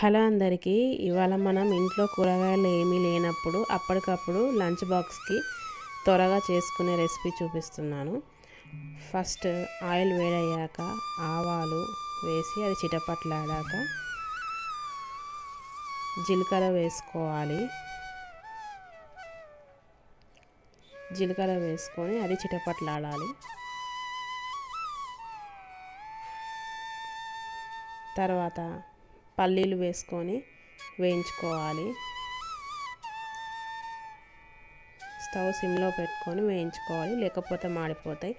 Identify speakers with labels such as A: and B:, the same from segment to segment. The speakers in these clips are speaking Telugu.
A: హలో అందరికీ. ఇవాళ మనం ఇంట్లో కూరగాయలు ఏమీ లేనప్పుడు అప్పటికప్పుడు లంచ్ బాక్స్కి త్వరగా చేసుకునే రెసిపీ చూపిస్తున్నాను. ఫస్ట్ ఆయిల్ వేడయ్యాక ఆవాలు వేసి అది చిటపట్లాడాక జీలకర్ర వేసుకోవాలి. జీలకర్ర వేసుకొని అది చిటపట్లాడాలి. తర్వాత పల్లీలు వేసుకొని వేయించుకోవాలి. స్టవ్ సిమ్లో పెట్టుకొని వేయించుకోవాలి. లేకపోతే మాడిపోతాయి.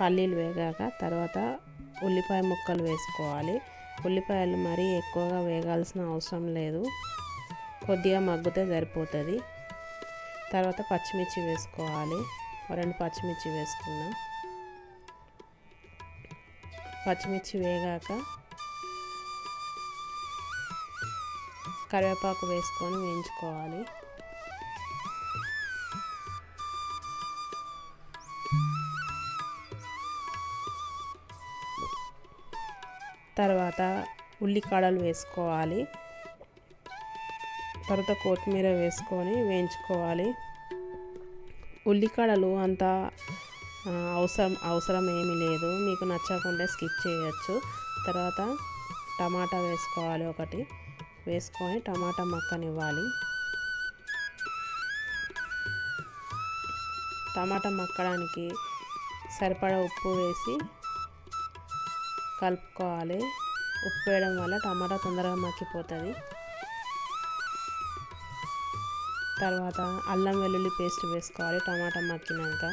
A: పల్లీలు వేగాక తర్వాత ఉల్లిపాయ ముక్కలు వేసుకోవాలి. ఉల్లిపాయలు మరీ ఎక్కువగా వేగాల్సిన అవసరం లేదు. కొద్దిగా మగ్గితే సరిపోతుంది. తర్వాత పచ్చిమిర్చి వేసుకోవాలి. రెండు పచ్చిమిర్చి వేసుకున్నాం. పచ్చిమిర్చి వేగాక కరివేపాకు వేసుకొని వేయించుకోవాలి. తర్వాత ఉల్లికాడలు వేసుకోవాలి. తర్వాత కొత్తిమీర వేసుకొని వేయించుకోవాలి. ఉల్లికాడలు అంత అవసరం అవసరం ఏమీ లేదు. మీకు నచ్చకుండా స్కిప్ చేయొచ్చు. తర్వాత టమాటా వేసుకోవాలి ఒకటి. వేసుకొని టమాటా మక్కనివ్వాలి. టమాటా మక్కడానికి సరిపడా ఉప్పు వేసి కలుపుకోవాలి. ఉప్పు వేయడం వల్ల టమాటా తొందరగా మక్కిపోతుంది తర్వాత అల్లం వెల్లుల్లి పేస్ట్ వేసుకోవాలి టమాటా మక్కినాక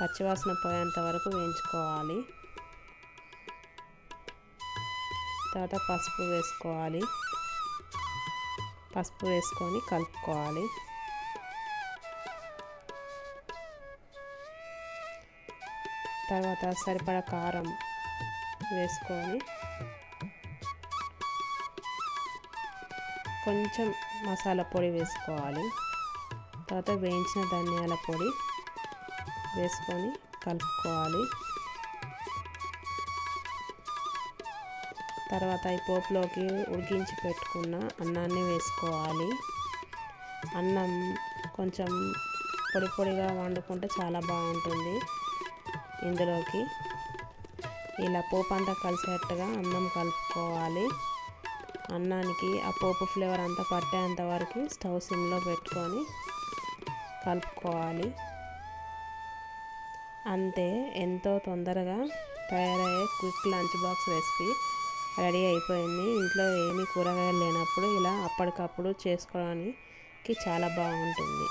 A: పచ్చివాసన పోయేంత వరకు వేయించుకోవాలి. తర్వాత పసుపు వేసుకోవాలి. పసుపు వేసుకొని కలుపుకోవాలి. తర్వాత సరిపడా కారం వేసుకొని కొంచెం మసాలా పొడి వేసుకోవాలి. తర్వాత వేయించిన ధనియాల పొడి వేసుకొని కలుపుకోవాలి. తర్వాత ఈ పోపులోకి ఉడికించి పెట్టుకున్న అన్నాన్ని వేసుకోవాలి. అన్నం కొంచెం పొడి పొడిగా వండుకుంటే చాలా బాగుంటుంది ఇందులోకి. ఇలా పోపు అంతా కలిసేట్టుగా అన్నం కలుపుకోవాలి. అన్నానికి ఆ పోపు ఫ్లేవర్ అంతా పట్టేంత వరకు స్టవ్ సిమ్లో పెట్టుకొని కలుపుకోవాలి. అంతే ఎంతో తొందరగా తయారయ్యే quick lunch box recipe. Ready అయిపోయింది. ఇంట్లో ఏమీ కూరగాయలు లేనప్పుడు ఇలా అప్పటికప్పుడు చేసుకోవడానికి చాలా బాగుంటుంది.